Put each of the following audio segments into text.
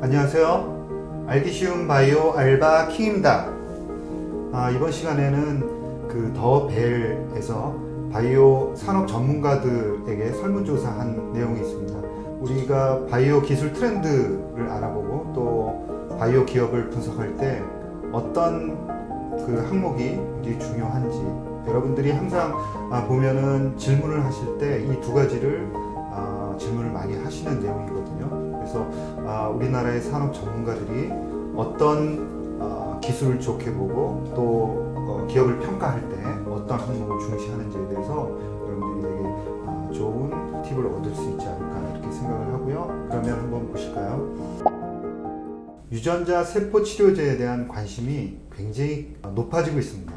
안녕하세요. 알기 쉬운 바이오 알바 킹입니다. 아, 이번 시간에는 그 더 벨에서 바이오 산업 전문가들에게 설문조사한 내용이 있습니다. 우리가 바이오 기술 트렌드를 알아보고 또 바이오 기업을 분석할 때 어떤 그 항목이 중요한지 여러분들이 항상 아, 보면은 질문을 하실 때 이 두 가지를 아, 질문을 많이 하시는 내용이거든요. 그래서 아, 우리나라의 산업 전문가들이 어떤 아, 기술을 좋게 보고 또 어, 기업을 평가할 때 어떤 항목을 중시하는지에 대해서 여러분들이 되게 아, 좋은 팁을 얻을 수 있지 않을까 이렇게 생각을 하고요. 그러면 한번 보실까요? 유전자 세포 치료제에 대한 관심이 굉장히 높아지고 있습니다.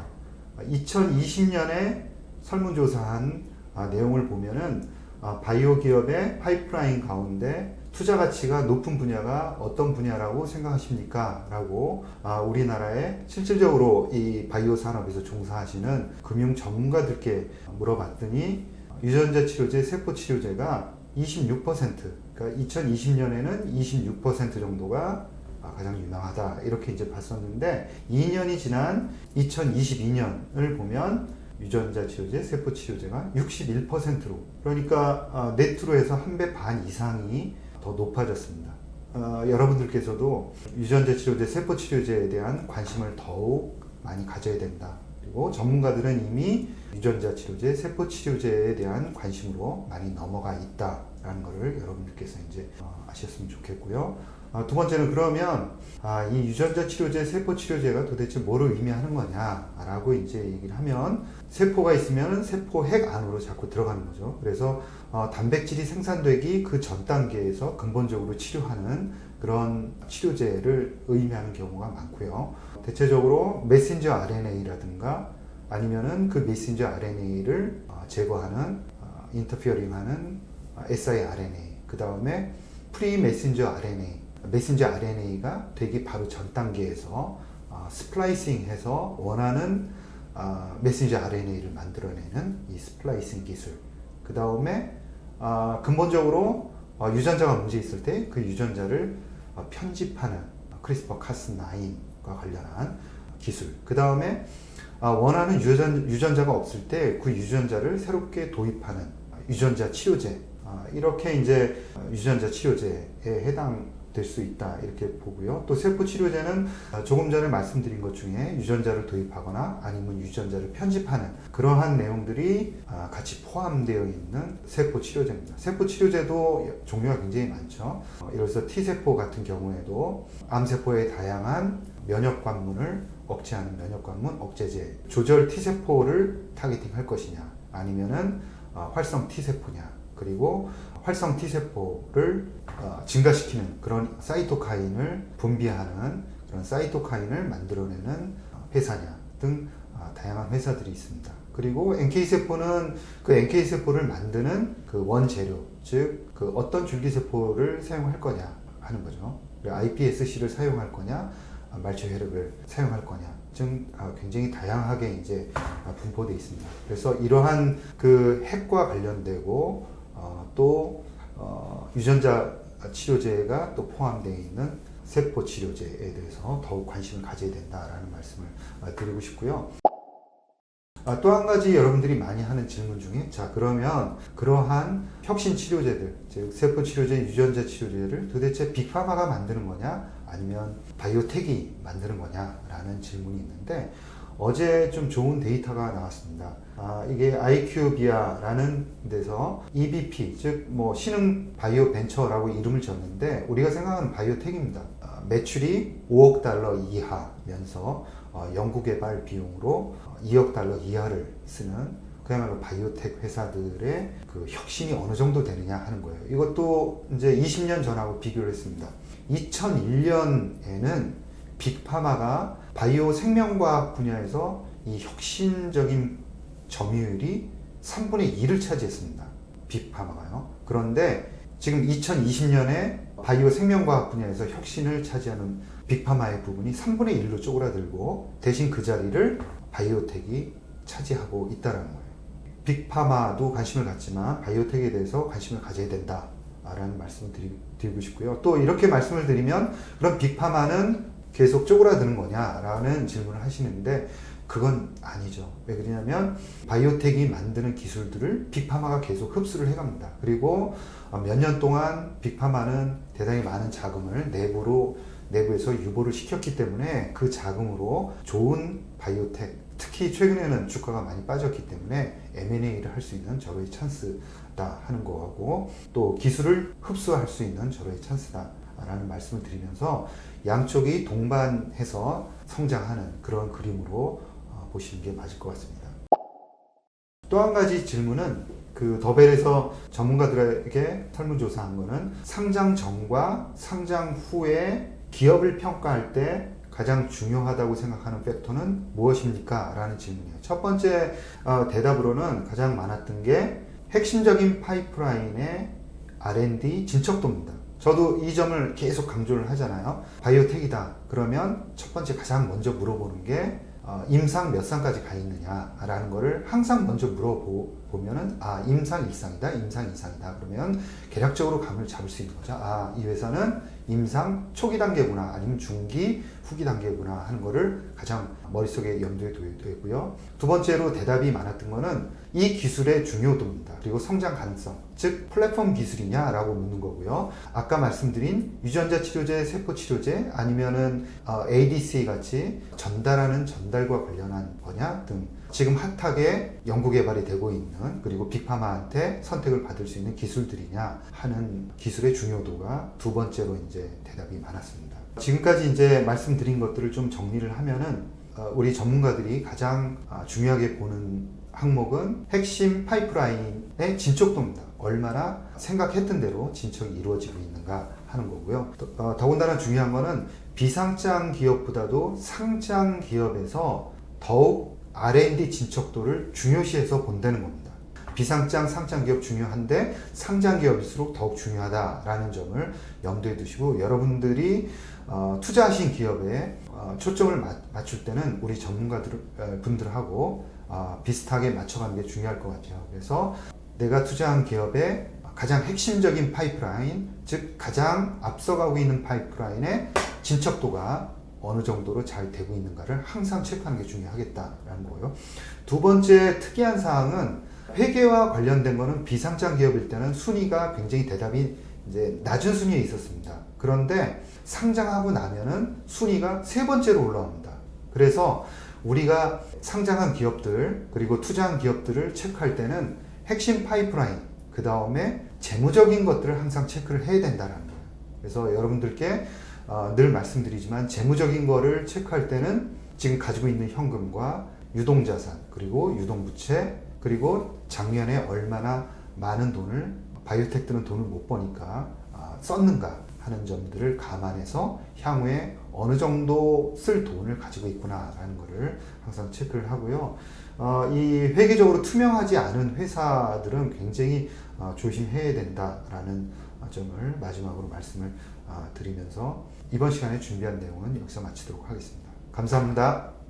2020년에 설문조사한 아, 내용을 보면은 아, 바이오 기업의 파이프라인 가운데 투자 가치가 높은 분야가 어떤 분야라고 생각하십니까? 라고 아, 우리나라에 실질적으로 이 바이오 산업에서 종사하시는 금융 전문가들께 물어봤더니 유전자 치료제, 세포 치료제가 26% 그러니까 2020년에는 26% 정도가 아, 가장 유명하다 이렇게 이제 봤었는데 2년이 지난 2022년을 보면 유전자 치료제, 세포 치료제가 61%로 그러니까 어, 네트로 해서 한 배 반 이상이 더 높아졌습니다. 어, 여러분들께서도 유전자 치료제, 세포 치료제에 대한 관심을 더욱 많이 가져야 된다. 그리고 전문가들은 이미 유전자 치료제, 세포 치료제에 대한 관심으로 많이 넘어가 있다라는 것을 여러분들께서 이제 어, 아셨으면 좋겠고요. 아, 두 번째는 그러면 아, 이 유전자 치료제, 세포 치료제가 도대체 뭐를 의미하는 거냐라고 이제 얘기를 하면 세포가 있으면 세포 핵 안으로 자꾸 들어가는 거죠. 그래서 어, 단백질이 생산되기 그 전 단계에서 근본적으로 치료하는 그런 치료제를 의미하는 경우가 많고요. 대체적으로 메신저 RNA라든가 아니면은 그 메신저 RNA를 어, 제거하는 어, 인터피어링하는 siRNA 그 다음에 프리 메신저 RNA 메신저 RNA가 되기 바로 전 단계에서 어, 스플라이싱해서 원하는 어, 메신저 RNA를 만들어내는 이 스플라이싱 기술. 그 다음에 어, 근본적으로 어, 유전자가 문제 있을 때 그 유전자를 어, 편집하는 크리스퍼 카스9과 관련한 기술. 그 다음에 어, 원하는 유전, 유전자가 없을 때 그 유전자를 새롭게 도입하는 유전자 치료제. 어, 이렇게 이제 어, 유전자 치료제에 해당 될 수 있다 이렇게 보고요. 또 세포 치료제는 조금 전에 말씀드린 것 중에 유전자를 도입하거나 아니면 유전자를 편집하는 그러한 내용들이 아, 같이 포함되어 있는 세포 치료제입니다. 세포 치료제도 종류가 굉장히 많죠. 어, 예를 들어서 T 세포 같은 경우에도 암 세포의 다양한 면역 관문을 억제하는 면역 관문 억제제, 조절 T 세포를 타겟팅할 것이냐, 아니면은 어, 활성 T 세포냐, 그리고 활성 T세포를 어, 증가시키는 그런 사이토카인을 분비하는 그런 사이토카인을 만들어내는 회사냐 등 어, 다양한 회사들이 있습니다. 그리고 NK세포는 그 NK세포를 만드는 그 원재료, 즉, 그 어떤 줄기세포를 사용할 거냐 하는 거죠. iPSC를 사용할 거냐, 아, 말초 혈액을 사용할 거냐 등 아, 굉장히 다양하게 이제 아, 분포되어 있습니다. 그래서 이러한 그 핵과 관련되고 어, 또 어, 유전자 치료제가 또 포함되어 있는 세포 치료제에 대해서 더욱 관심을 가져야 된다라는 말씀을 어, 드리고 싶고요. 아, 또 한 가지 여러분들이 많이 하는 질문 중에 자 그러면 그러한 혁신 치료제들 즉 세포 치료제, 유전자 치료제를 도대체 빅파마가 만드는 거냐 아니면 바이오텍이 만드는 거냐라는 질문이 있는데 어제 좀 좋은 데이터가 나왔습니다. 아, 이게 IQVIA라는 데서 EBP, 즉, 뭐, 신흥 바이오 벤처라고 이름을 졌는데, 우리가 생각하는 바이오텍입니다. 아, 매출이 5억 달러 이하면서 어, 연구개발 비용으로 2억 달러 이하를 쓰는 그야말로 바이오텍 회사들의 그 혁신이 어느 정도 되느냐 하는 거예요. 이것도 이제 20년 전하고 비교를 했습니다. 2001년에는 빅파마가 바이오 생명과학 분야에서 이 혁신적인 점유율이 3분의 2를 차지했습니다. 빅파마가요. 그런데 지금 2020년에 바이오 생명과학 분야에서 혁신을 차지하는 빅파마의 부분이 3분의 1로 쪼그라들고 대신 그 자리를 바이오텍이 차지하고 있다는 거예요. 빅파마도 관심을 갖지만 바이오텍에 대해서 관심을 가져야 된다. 라는 말씀을 드리, 드리고 싶고요. 또 이렇게 말씀을 드리면 그럼 빅파마는 계속 쪼그라드는 거냐라는 질문을 하시는데 그건 아니죠. 왜 그러냐면 바이오텍이 만드는 기술들을 빅파마가 계속 흡수를 해갑니다. 그리고 몇 년 동안 빅파마는 대단히 많은 자금을 내부로 내부에서 유보를 시켰기 때문에 그 자금으로 좋은 바이오텍 특히 최근에는 주가가 많이 빠졌기 때문에 M&A를 할 수 있는 절호의 찬스다 하는 거하고 또 기술을 흡수할 수 있는 절호의 찬스다 라는 말씀을 드리면서 양쪽이 동반해서 성장하는 그런 그림으로 어, 보시는 게 맞을 것 같습니다. 또 한 가지 질문은 그 더벨에서 전문가들에게 설문조사한 거는 상장 전과 상장 후에 기업을 평가할 때 가장 중요하다고 생각하는 팩터는 무엇입니까? 라는 질문이에요. 첫 번째 어, 대답으로는 가장 많았던 게 핵심적인 파이프라인의 R&D 진척도입니다. 저도 이 점을 계속 강조를 하잖아요. 바이오텍이다. 그러면 첫 번째 가장 먼저 물어보는 게 어, 임상 몇 상까지 가 있느냐라는 거를 항상 먼저 물어보면은 아 임상 1상이다, 임상 2상이다. 그러면 개략적으로 감을 잡을 수 있는 거죠. 아 이 회사는 임상 초기 단계구나, 아니면 중기, 후기 단계구나 하는 거를 가장 머릿속에 염두에 되고요. 두 번째로 대답이 많았던 거는 이 기술의 중요도입니다. 그리고 성장 가능성, 즉 플랫폼 기술이냐라고 묻는 거고요. 아까 말씀드린 유전자 치료제, 세포 치료제 아니면은 어, ADC 같이 전달하는 전달과 관련한 거냐 등 지금 핫하게 연구 개발이 되고 있는 그리고 빅파마한테 선택을 받을 수 있는 기술들이냐 하는 기술의 중요도가 두 번째로 이제 대답이 많았습니다. 지금까지 이제 말씀드린 것들을 좀 정리를 하면은 어, 우리 전문가들이 가장 아, 중요하게 보는 항목은 핵심 파이프라인의 진척도입니다. 얼마나 생각했던 대로 진척이 이루어지고 있는가 하는 거고요. 더, 어, 더군다나 중요한 거는 비상장 기업보다도 상장 기업에서 더욱 R&D 진척도를 중요시해서 본다는 겁니다. 비상장, 상장 기업 중요한데 상장 기업일수록 더욱 중요하다라는 점을 염두에 두시고 여러분들이 어, 투자하신 기업에 어, 초점을 마, 맞출 때는 우리 전문가들 어, 분들하고 어, 비슷하게 맞춰가는 게 중요할 것 같아요. 그래서 내가 투자한 기업의 가장 핵심적인 파이프라인, 즉 가장 앞서가고 있는 파이프라인의 진척도가 어느 정도로 잘 되고 있는가를 항상 체크하는 게 중요하겠다라는 거고요. 두 번째 특이한 사항은 회계와 관련된 거는 비상장 기업일 때는 순위가 굉장히 대답이 이제 낮은 순위에 있었습니다. 그런데 상장하고 나면은 순위가 세 번째로 올라옵니다. 그래서 우리가 상장한 기업들 그리고 투자한 기업들을 체크할 때는 핵심 파이프라인 그 다음에 재무적인 것들을 항상 체크를 해야 된다는 거예요. 그래서 여러분들께 어, 늘 말씀드리지만 재무적인 거를 체크할 때는 지금 가지고 있는 현금과 유동자산 그리고 유동부채 그리고 작년에 얼마나 많은 돈을 바이오텍들은 돈을 못 버니까 아, 썼는가 하는 점들을 감안해서 향후에 어느 정도 쓸 돈을 가지고 있구나라는 것을 항상 체크를 하고요. 어, 이 회계적으로 투명하지 않은 회사들은 굉장히 어, 조심해야 된다라는 점을 마지막으로 말씀을 아, 드리면서 이번 시간에 준비한 내용은 여기서 마치도록 하겠습니다. 감사합니다.